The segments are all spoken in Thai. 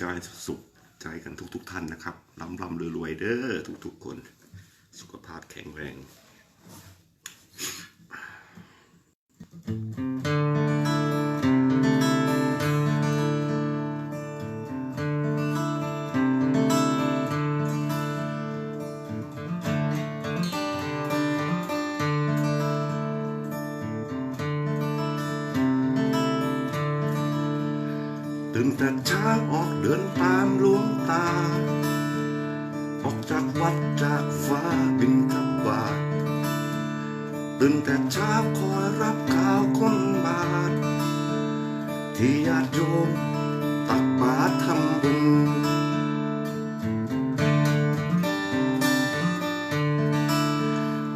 ใจสุขใจกันทุกๆทท่านนะครับร่ำร่ำรวยๆเด้อทุกๆคน สุขภาพแข็งแรง แต่เช้าออกเดินตามหลวงตา ออกจากวัดจากฟ้าบินทบาทตื่นแต่เช้าคอยรับข่าวคนบาท ที่ญาติโยมตักบาตรทำบุญ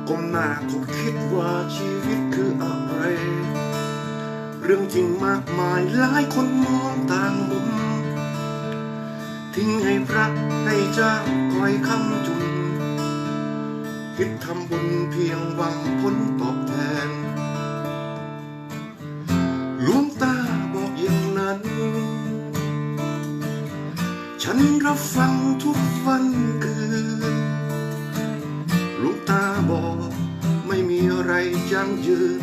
ก้มหน้าคบคิดว่าชีวิตคืออะไร เรื่องจริงมากมายหลายคนมองต่างม ทิ้งให้พระให้เจ้าคอยคำจุน คิดทำบุญเพียงหวังผลตอบแทนลวงตาบอกอย่างนั้น ฉันรับฟังทุกวันคืนลวงตาบอกไม่มีอะไรยั่งยืน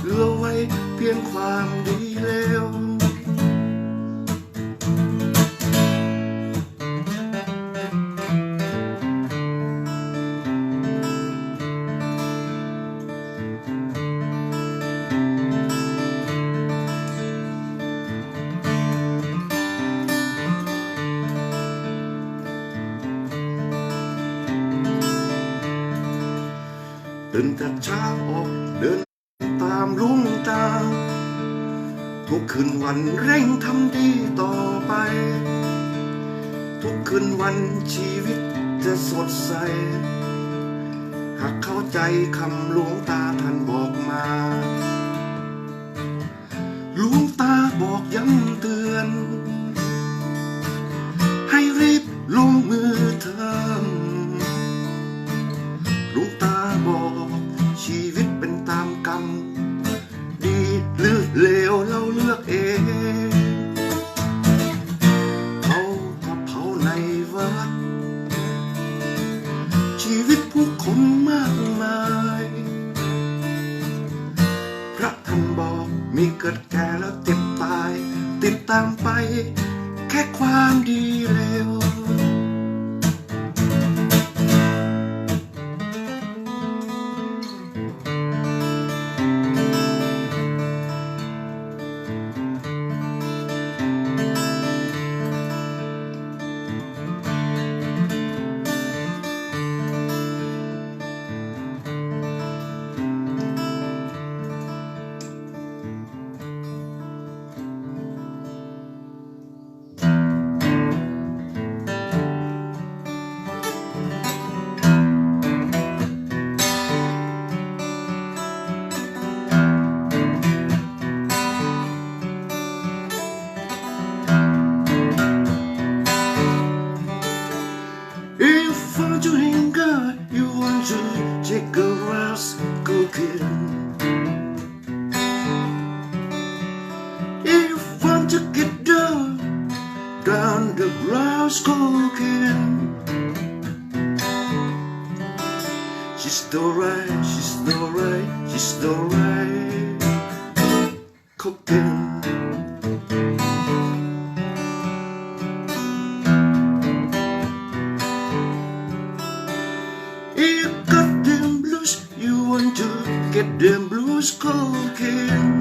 เหลือไว้เพียงความดีแล้ว นแต่เช้าออกเดินตามลุงตา ทุกคืนวันเร่งทำดีต่อไป ทุกคืนวันชีวิตจะสดใส หากเข้าใจคำหลวงตาท่านบอกมาหลวงตาบอกย้ำามไป แค่ความดี cooking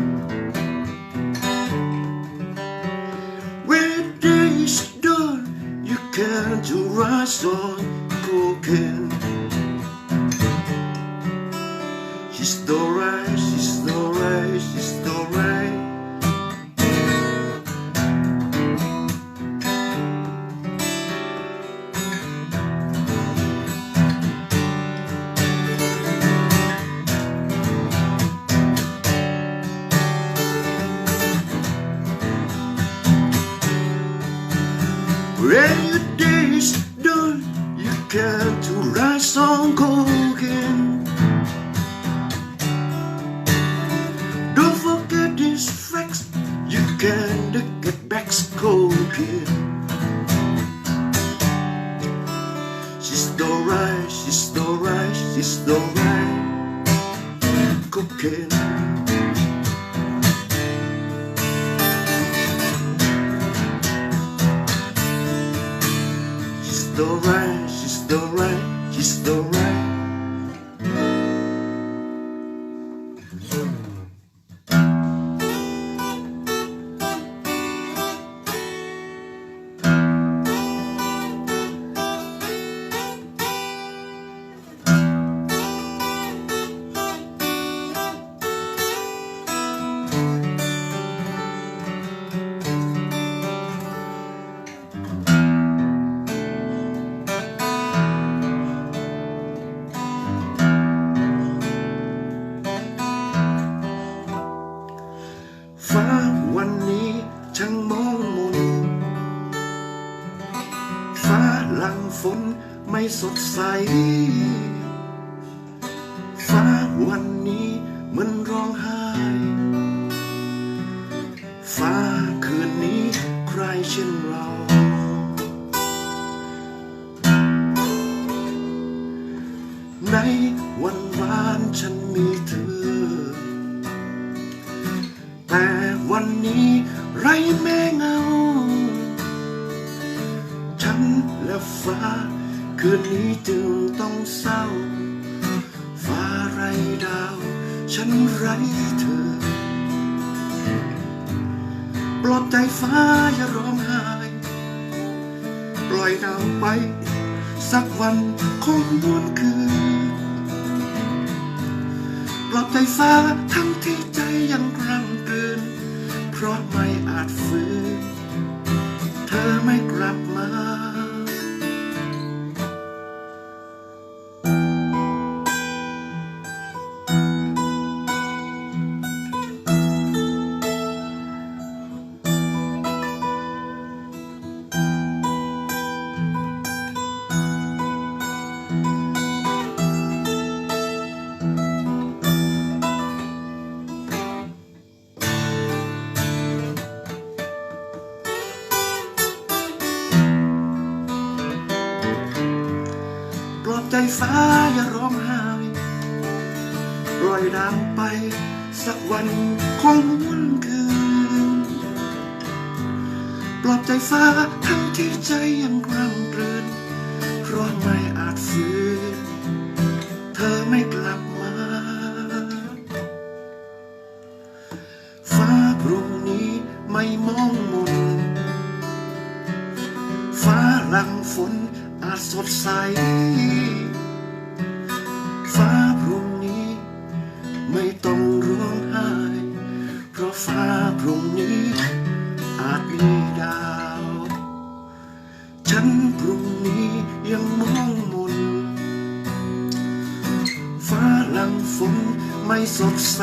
With this done, you can't rest on cooking. She's the right, she's alright, she's alright. Cooking. ใส ฟ้าวันนี้มันร้องไห้ ฟ้าคืนนี้ใครเช่นเรา ในวันวานฉันมีเธอ แต่วันนี้ไรแม่เงา ฉันและฟ้า คืนนี้จึงต้องเศร้า ฟ้าไรดาว ฉันไรเธอ ปลอบใจฟ้าอย่าร้องไห้ ปล่อยดาวไป สักวันคงนวนคืน ปลอบใจฟ้าทั้งที่ใจยังกรังเกินเพราะไม่อาจฝืน เธอไม่กลับมา ฟ้าอย่าร้องไห้ปล่อยดาวไป สักวันคงวนคืน ปลอบใจฟ้าทั้งที่ใจยังกรังเรือนเพราะไม่อาจฝืนเธอไม่กลับมา ฟ้าพรุ่งนี้ไม่มองมนฟ้าหลังฝนอาจสดใส ฟ้าพรุ่งนี้ ไม่ต้องร้องไห้ เพราะฟ้าพรุ่งนี้ อาจมีดาว ฉันพรุ่งนี้ยังมองมน ฟ้าหลังฝนไม่สดใส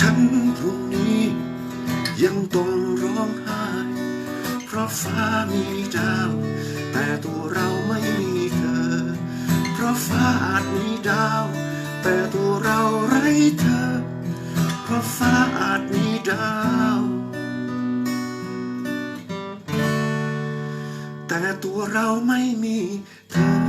ฉันพรุ่งนี้ ยังต้องร้องไห้ เพราะฟ้ามีดาว แต่ตัวเราไม่มี ฟ้าอาจมีดาว แต่ตัวเราไร้เธอ เพราะฟ้าอาจมีดาว แต่ตัวเราไม่มีเธอ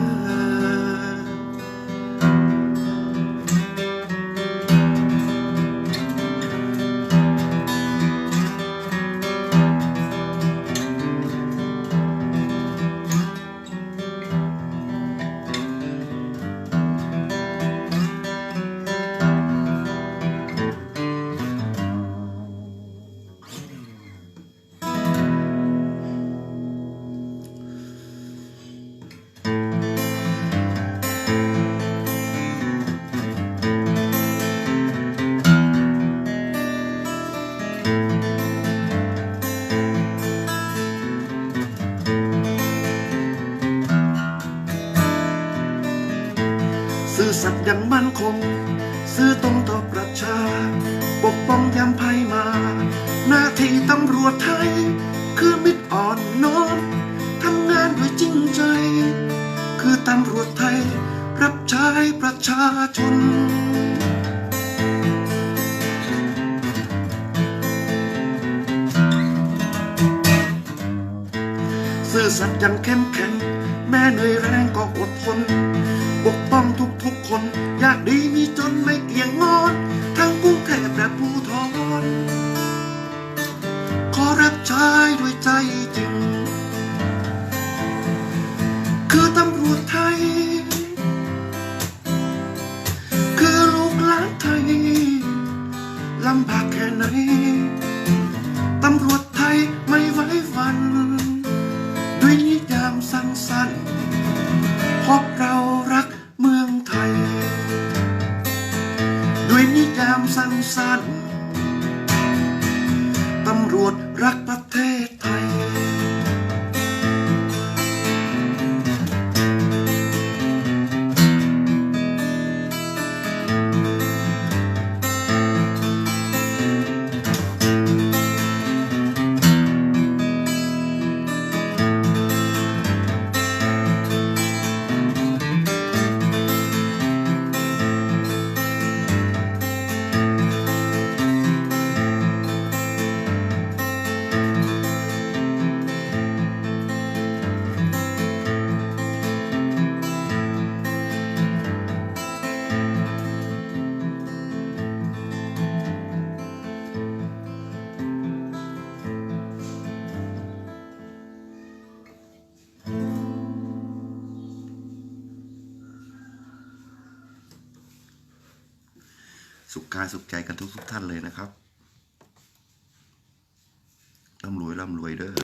ซื่อสัตย์อยังมั่นคง ซื่อตรงต่อประชา ปกป้องยามภัยมา หน้าที่ตำรวจไทย คือมิตรอ่อนน้อมทำงานด้วยจริงใจ คือตำรวจไทย รับใช้ประชาชนซื่อสัตย์อยังเข้มแข็ง แม่เหนื่อยแรงก็อดทน ปกป้องทุกๆคน อยากดีมีจนไม่เกี่ยงงอน ทั้งกรุงเทพและภูทรขอรับใช้ด้วยใจจริง คือตำรวจไท ด้วยนิยามสั้นๆตำรวจรักประ สุขกายสุขใจกันทุกทุกท่านเลยนะครับ